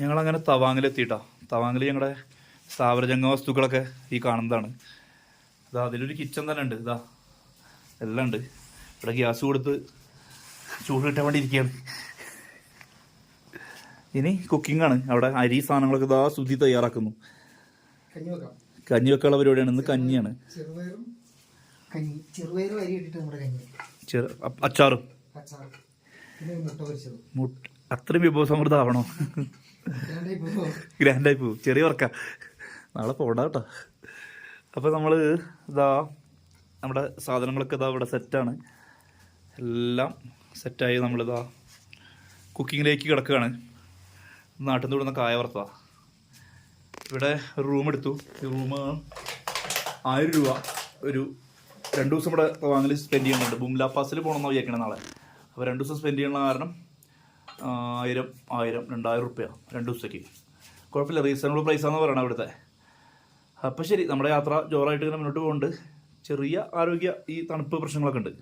ഞങ്ങളങ്ങനെ തവാങ്ങിലെത്തിയിട്ടാ. തവാങ്ങിൽ ഞങ്ങളുടെ സ്ഥാപനജംഗ വസ്തുക്കളൊക്കെ ഈ കാണുന്നതാണ്. ഇതാ അതിലൊരു കിച്ചൺ തന്നെ ഉണ്ട്. ഇതാ എല്ലാം ഉണ്ട്. ഇവിടെ ഗ്യാസ് കൊടുത്ത് ചൂട് കിട്ടാൻ വേണ്ടി ഇരിക്കുകയാണ്. ഇനി കുക്കിംഗ് ആണ്. അവിടെ അരി സാധനങ്ങളൊക്കെ ഇതാ ശുദ്ധി തയ്യാറാക്കുന്നു. കഞ്ഞി വെക്കാം കഞ്ഞി വെക്കാനുള്ള പരിപാടിയാണ്. ഇന്ന് കഞ്ഞിയാണ്. അച്ചാറും. മുട്ട അത്രയും വിഭവസമൃദ്ധമാവണോ? ഗ്രാൻഡായി പോവും. ചെറിയ വർക്ക. നാളെ പോണ്ട കേട്ടോ. അപ്പോൾ നമ്മൾ ഇതാ നമ്മുടെ സാധനങ്ങളൊക്കെ ഇതാ ഇവിടെ സെറ്റാണ് എല്ലാം സെറ്റായി നമ്മളിതാ കുക്കിങ്ങിലേക്ക് കിടക്കുകയാണ്. നാട്ടിൽ നിന്ന് കായ വറുത്ത ഇവിടെ ഒരു റൂം എടുത്തു. ഈ റൂം ആയിരം രൂപ ഒരു രണ്ട് ദിവസം ഇവിടെ വാങ്ങൽ സ്പെൻഡ് ചെയ്യുന്നുണ്ട്. ബുംലാ പാസിൽ പോകണമെന്ന് വിചാരിക്കണം നാളെ. അപ്പോൾ രണ്ട് ദിവസം സ്പെൻഡ് ചെയ്യണ കാരണം ആയിരം ആയിരം രണ്ടായിരം റുപ്യ രണ്ട് ദിവസത്തേക്ക്. കുഴപ്പമില്ല റീസണബിൾ പ്രൈസാണെന്ന് പറയണം അവിടുത്തെ. അപ്പോൾ ശരി നമ്മുടെ യാത്ര ജോറായിട്ട് ഇങ്ങനെ മുന്നോട്ട് പോകുന്നുണ്ട് ചെറിയ ആരോഗ്യ ഈ തണുപ്പ് പ്രശ്നങ്ങളൊക്കെ ഉണ്ട്.